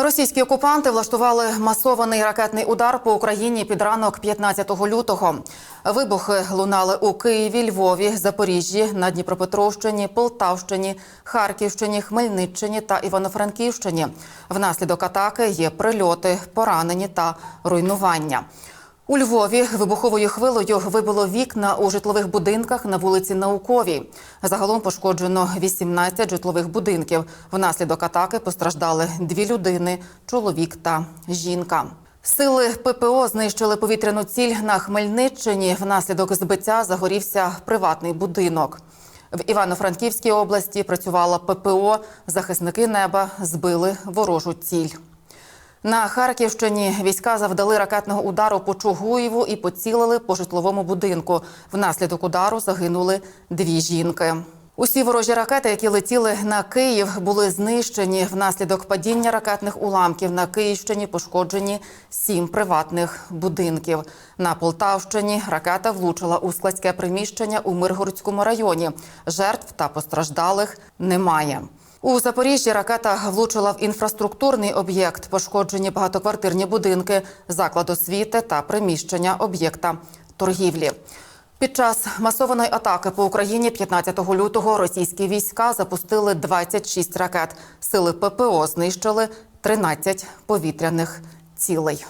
Російські окупанти влаштували масований ракетний удар по Україні під ранок 15 лютого. Вибухи лунали у Києві, Львові, Запоріжжі, на Дніпропетровщині, Полтавщині, Харківщині, Хмельниччині та Івано-Франківщині. Внаслідок атаки є прильоти, поранені та руйнування. У Львові вибуховою хвилею вибило вікна у житлових будинках на вулиці Науковій. Загалом пошкоджено 18 житлових будинків. Внаслідок атаки постраждали дві людини – чоловік та жінка. Сили ППО знищили повітряну ціль на Хмельниччині. Внаслідок збиття загорівся приватний будинок. В Івано-Франківській області працювала ППО. Захисники неба збили ворожу ціль. На Харківщині війська завдали ракетного удару по Чугуєву і поцілили по житловому будинку. Внаслідок удару загинули дві жінки. Усі ворожі ракети, які летіли на Київ, були знищені. Внаслідок падіння ракетних уламків на Київщині пошкоджені сім приватних будинків. На Полтавщині ракета влучила у складське приміщення у Миргородському районі. Жертв та постраждалих немає. У Запоріжжі ракета влучила в інфраструктурний об'єкт, пошкоджені багатоквартирні будинки, заклад освіти та приміщення об'єкта торгівлі. Під час масованої атаки по Україні 15 лютого російські війська запустили 26 ракет. Сили ППО знищили 13 повітряних цілей.